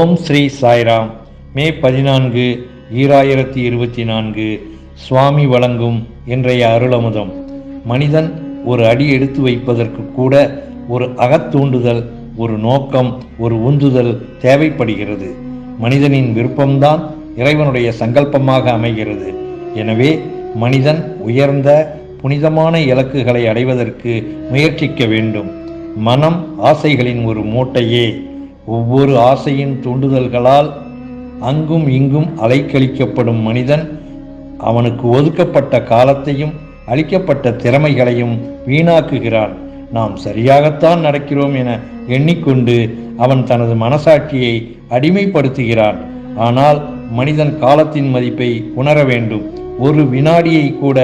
ஓம் ஸ்ரீ சாய்ராம். மே பதினான்கு ஈராயிரத்தி இருபத்தி நான்கு. சுவாமி வழங்கும் இன்றைய அருளமுதம். மனிதன் ஒரு அடி எடுத்து வைப்பதற்கு கூட ஒரு அகத்தூண்டுதல் ஒரு நோக்கம் ஒரு உந்துதல் தேவைப்படுகிறது. மனிதனின் விருப்பம்தான் இறைவனுடைய சங்கல்பமாக அமைகிறது. எனவே மனிதன் உயர்ந்த புனிதமான இலக்குகளை அடைவதற்கு முயற்சிக்க வேண்டும். மனம் ஆசைகளின் ஒரு மூட்டையே. ஒவ்வொரு ஆசையின் தூண்டுதல்களால் அங்கும் இங்கும் அலைக்கழிக்கப்படும் மனிதன் அவனுக்கு ஒதுக்கப்பட்ட காலத்தையும் அளிக்கப்பட்ட திறமைகளையும் வீணாக்குகிறான். நாம் சரியாகத்தான் நடக்கிறோம் என எண்ணிக்கொண்டு அவன் தனது மனசாட்சியை அடிமைப்படுத்துகிறான். ஆனால் மனிதன் காலத்தின் மதிப்பை உணர வேண்டும். ஒரு வினாடியை கூட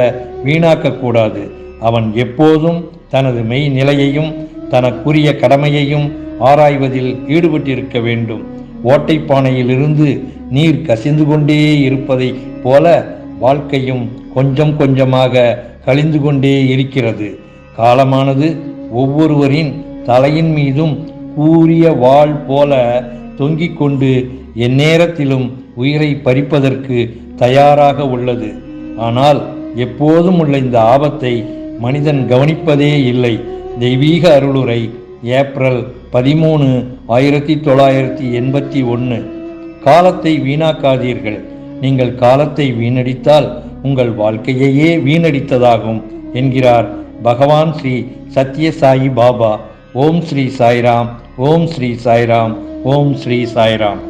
வீணாக்கக்கூடாது அவன் எப்போதும் தனது மெய் நிலையையும் தனக்குரிய கடமையையும் ஆராய்வதில் ஈடுபட்டிருக்க வேண்டும். ஓட்டைப்பானையிலிருந்து நீர் கசிந்து கொண்டே இருப்பதைப் போல வாழ்க்கையும் கொஞ்சம் கொஞ்சமாக கழிந்து கொண்டே இருக்கிறது. காலமானது ஒவ்வொருவரின் தலையின் மீதும் கூறிய வாள் போல தொங்கிக் கொண்டு எந்நேரத்திலும் உயிரை பறிப்பதற்கு தயாராக உள்ளது. ஆனால் எப்போதும் உள்ள இந்த ஆபத்தை மனிதன் கவனிப்பதே இல்லை. தெய்வீக அருளுரை ஏப்ரல் பதிமூணு ஆயிரத்தி தொள்ளாயிரத்தி எண்பத்தி ஒன்று காலத்தை வீணாக்காதீர்கள். நீங்கள் காலத்தை வீணடித்தால் உங்கள் வாழ்க்கையையே வீணடித்ததாகும் என்கிறார் பகவான் ஸ்ரீ சத்யசாயி பாபா. ஓம் ஸ்ரீ சாய்ராம் ஓம் ஸ்ரீ சாய்ராம் ஓம் ஸ்ரீ சாய்ராம்.